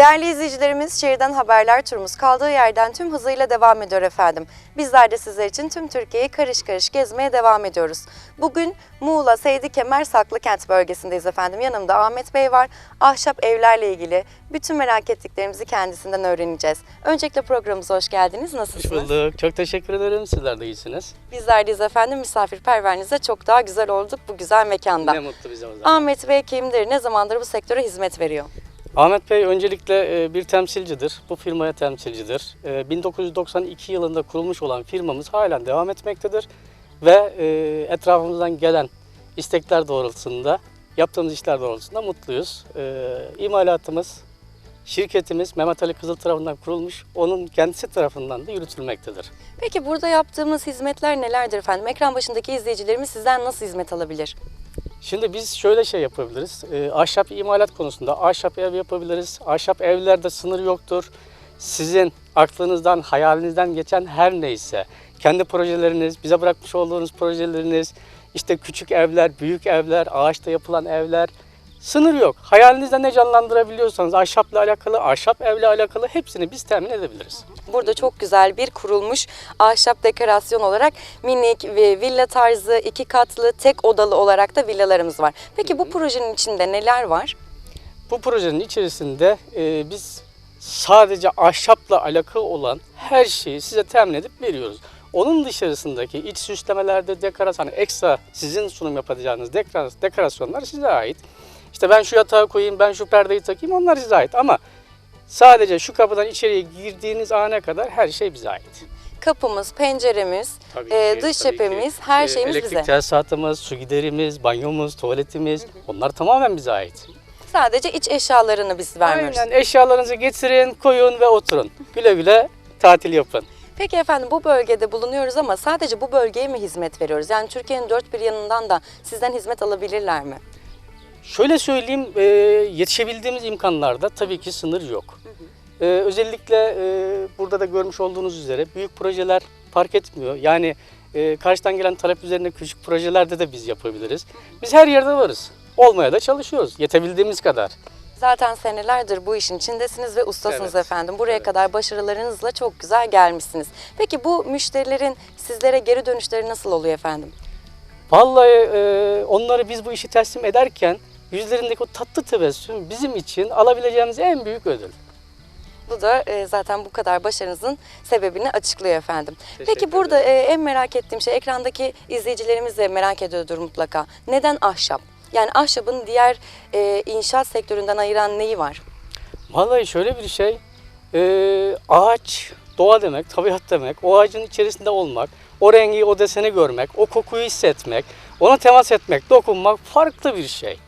Değerli izleyicilerimiz, şehirden haberler turumuz kaldığı yerden tüm hızıyla devam ediyor efendim. Bizler de sizler için tüm Türkiye'yi karış karış gezmeye devam ediyoruz. Bugün Muğla, Seydi Kemer, Saklıkent bölgesindeyiz efendim. Yanımda Ahmet Bey var. Ahşap evlerle ilgili bütün merak ettiklerimizi kendisinden öğreneceğiz. Öncelikle programımıza hoş geldiniz. Hoş Nasılsınız? bulduk. Çok teşekkür ederim. Sizler de iyisiniz. Bizler deyiz efendim. Misafirperverliğinize çok daha güzel olduk bu güzel mekanda. Ne mutlu bize o zaman. Ahmet Bey kimdir? Ne zamandır bu sektöre hizmet veriyor? Ahmet Bey öncelikle e, bir temsilcidir. Bu firmaya temsilcidir. E, 1992 yılında kurulmuş olan firmamız halen devam etmektedir. Ve e, etrafımızdan gelen istekler doğrultusunda, yaptığımız işler doğrultusunda mutluyuz. E, İmalatımız, şirketimiz Mehmet Ali Kızıl tarafından kurulmuş. Onun kendisi tarafından da yürütülmektedir. Peki burada yaptığımız hizmetler nelerdir efendim? Ekran başındaki izleyicilerimiz sizden nasıl hizmet alabilir? Şimdi biz şöyle şey yapabiliriz. Ee, ahşap imalat konusunda ahşap ev yapabiliriz. Ahşap evlerde sınır yoktur. Sizin aklınızdan, hayalinizden geçen her neyse, kendi projeleriniz, bize bırakmış olduğunuz projeleriniz, işte küçük evler, büyük evler, ağaçta yapılan evler, sınır yok. Hayalinizde ne canlandırabiliyorsanız ahşapla alakalı, ahşap evle alakalı hepsini biz temin edebiliriz. Burada çok güzel bir kurulmuş ahşap dekorasyon olarak minik ve villa tarzı iki katlı tek odalı olarak da villalarımız var. Peki bu projenin içinde neler var? Bu projenin içerisinde e, biz sadece ahşapla alakalı olan her şeyi size temin edip veriyoruz. Onun dışarısındaki iç süslemelerde dekorasyon, hani ekstra sizin sunum yapacağınız dekora- dekorasyonlar size ait. İşte ben şu yatağı koyayım, ben şu perdeyi takayım onlar size ait ama sadece şu kapıdan içeriye girdiğiniz ana kadar her şey bize ait. Kapımız, penceremiz, Tabii e, ki, dış tabii ki. cephemiz, her Ee, şeyimiz Elektrik bize. tesisatımız, su giderimiz, banyomuz, tuvaletimiz onlar tamamen bize ait. Sadece iç eşyalarını biz vermiyoruz. Aynen eşyalarınızı getirin, koyun ve oturun. Güle güle tatil yapın. Peki efendim bu bölgede bulunuyoruz ama sadece bu bölgeye mi hizmet veriyoruz? Yani Türkiye'nin dört bir yanından da sizden hizmet alabilirler mi? Şöyle söyleyeyim, e, yetişebildiğimiz imkanlarda tabii ki sınır yok. E, özellikle e, burada da görmüş olduğunuz üzere büyük projeler fark etmiyor. Yani e, karşıdan gelen talep üzerine küçük projelerde de biz yapabiliriz. Biz her yerde varız. Olmaya da çalışıyoruz yetebildiğimiz kadar. Zaten senelerdir bu işin içindesiniz ve ustasınız Evet, efendim. Buraya evet. kadar başarılarınızla çok güzel gelmişsiniz. Peki bu müşterilerin sizlere geri dönüşleri nasıl oluyor efendim? Vallahi e, onları biz bu işi teslim ederken yüzlerindeki o tatlı tebessüm bizim için alabileceğimiz en büyük ödül. Bu da e, zaten bu kadar başarınızın sebebini açıklıyor efendim. Teşekkür Peki burada e, en merak ettiğim şey ekrandaki izleyicilerimiz de merak ediyordur mutlaka. Neden ahşap? Yani ahşabın diğer e, inşaat sektöründen ayıran neyi var? Vallahi şöyle bir şey, e, ağaç doğa demek, tabiat demek, o ağacın içerisinde olmak, o rengi, o deseni görmek, o kokuyu hissetmek, ona temas etmek, dokunmak farklı bir şey.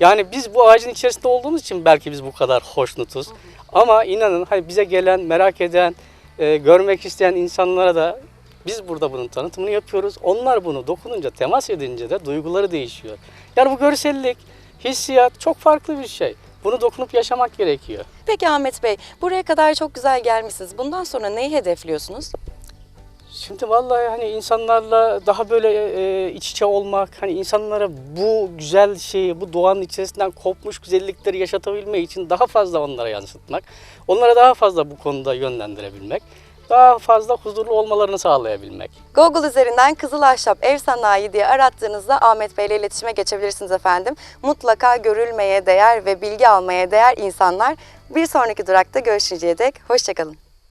Yani biz bu ağacın içerisinde olduğumuz için belki biz bu kadar hoşnutuz. Ama inanın hani bize gelen, merak eden, e, görmek isteyen insanlara da biz burada bunun tanıtımını yapıyoruz. Onlar bunu dokununca, temas edince de duyguları değişiyor. Yani bu görsellik, hissiyat çok farklı bir şey. Bunu dokunup yaşamak gerekiyor. Peki Ahmet Bey, buraya kadar çok güzel gelmişsiniz. Bundan sonra neyi hedefliyorsunuz? Şimdi vallahi hani insanlarla daha böyle e, iç içe olmak, hani insanlara bu güzel şeyi, bu doğanın içerisinden kopmuş güzellikleri yaşatabilme için daha fazla onlara yansıtmak, onlara daha fazla bu konuda yönlendirebilmek, daha fazla huzurlu olmalarını sağlayabilmek. Google üzerinden Kızıl Ahşap Ev Sanayi diye arattığınızda Ahmet Bey ile iletişime geçebilirsiniz efendim. Mutlaka görülmeye değer ve bilgi almaya değer insanlar. Bir sonraki durakta görüşünceye dek hoşçakalın.